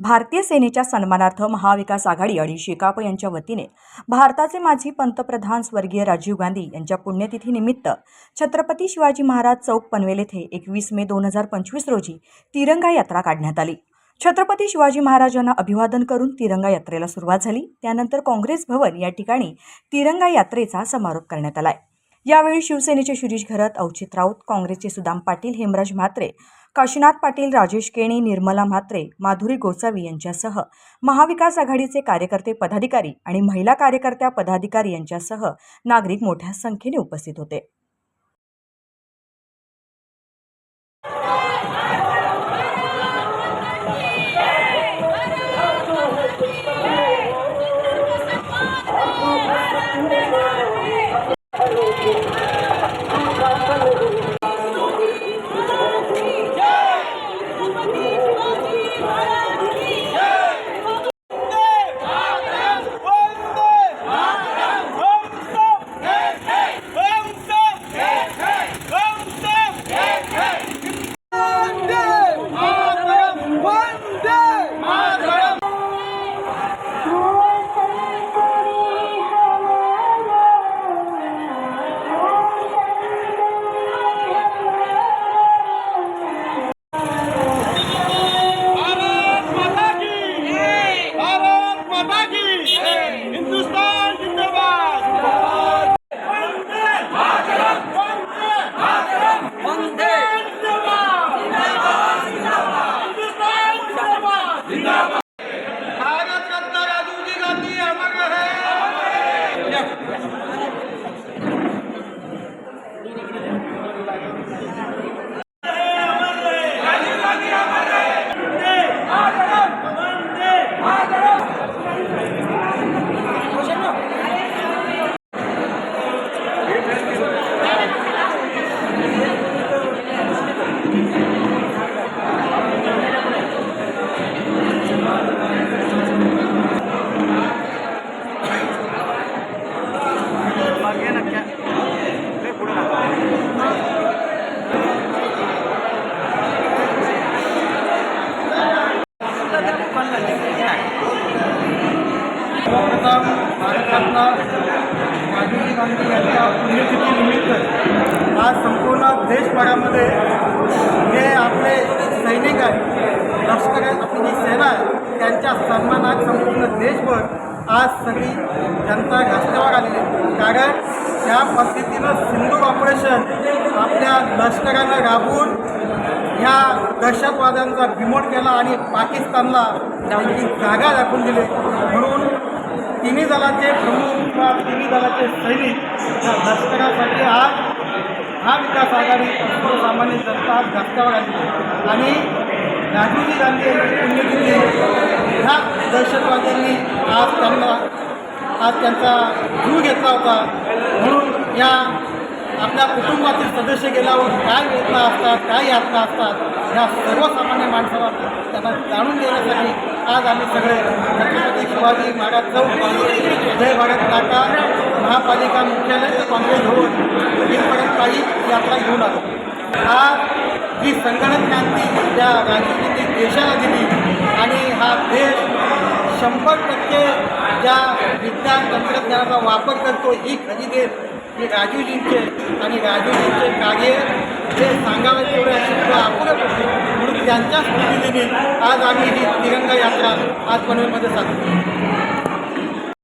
भारतीय सेनेच्या सन्मानार्थ महाविकास आघाडी आणि शेकाप यांच्या वतीने भारताचे माजी पंतप्रधान स्वर्गीय राजीव गांधी यांच्या पुण्यतिथीनिमित्त छत्रपती शिवाजी महाराज चौक पनवेल येथे एकवीस मे दोन हजार पंचवीस रोजी तिरंगा यात्रा काढण्यात आली. छत्रपती शिवाजी महाराजांना अभिवादन करून तिरंगा यात्रेला सुरुवात झाली. त्यानंतर काँग्रेस भवन या ठिकाणी तिरंगा यात्रेचा समारोप करण्यात आला आहे यावेळी शिवसेनेचे शिरीष घरत अवचित राऊत काँग्रेसचे सुदाम पाटील हेमराज म्हात्रे काशीनाथ पाटील राजेश केणी निर्मला म्हात्रे माधुरी गोसावी यांच्यासह महाविकास आघाडीचे कार्यकर्ते पदाधिकारी आणि महिला कार्यकर्त्या पदाधिकारी यांच्यासह नागरिक मोठ्या संख्येने उपस्थित होते. सर्वप्रथम भारतरत्न राजीव गांधी यांच्या पुण्यतिथीनिमित्त आज संपूर्ण देशभरामध्ये जे आपले सैनिक आहेत लष्कर आपली जी सेना आहे त्यांच्या सन्मानात संपूर्ण देशभर आज सगळी जनता रस्त्यावर आलेली कारण त्या पद्धतीनं सिंधू ऑपरेशन आपल्या लष्करानं राबवून ह्या दहशतवाद्यांचा बिमोड केला आणि पाकिस्तानला त्यांची जागा दाखवून दिली. म्हणून दलाचे प्रमुख किंवा तिन्ही दलाचे सैनिक या लष्करासाठी आज हा विकास आघाडी सर्वसामान्य जनता आज रस्त्यावर आली. आणि राजीव गांधी यांची पुण्यतिथी ह्या दहशतवाद्यांनी आज त्यांना आज त्यांचा जीव घेतला होता. म्हणून या आपल्या कुटुंबातील सदस्य गेल्यावर काय वेदना असतात काय यातना असतात ह्या सर्वसामान्य माणसाला त्यांना जाणून देण्यासाठी आज आम्ही सगळे छत्रपती शिवाजी महाराज चौक जय भारत नाका महापालिका मुख्यालय काँग्रेस भवन इथपर्यंत काही यात्रा घेऊन आलो. आज जी संगणक क्रांती त्या राजकीय देशाला दिली आणि हा देश शंभर टक्के ज्या विज्ञान तंत्रज्ञानाचा वापर करतो ही खरी देश हे राजूजींचे आणि राजूजींचे कार्य हे सांगावे तेवढे असे आपण म्हणून त्यांच्या स्मृतीने आज आम्ही ही तिरंगा यात्रा आज पनवेलमध्ये साजरी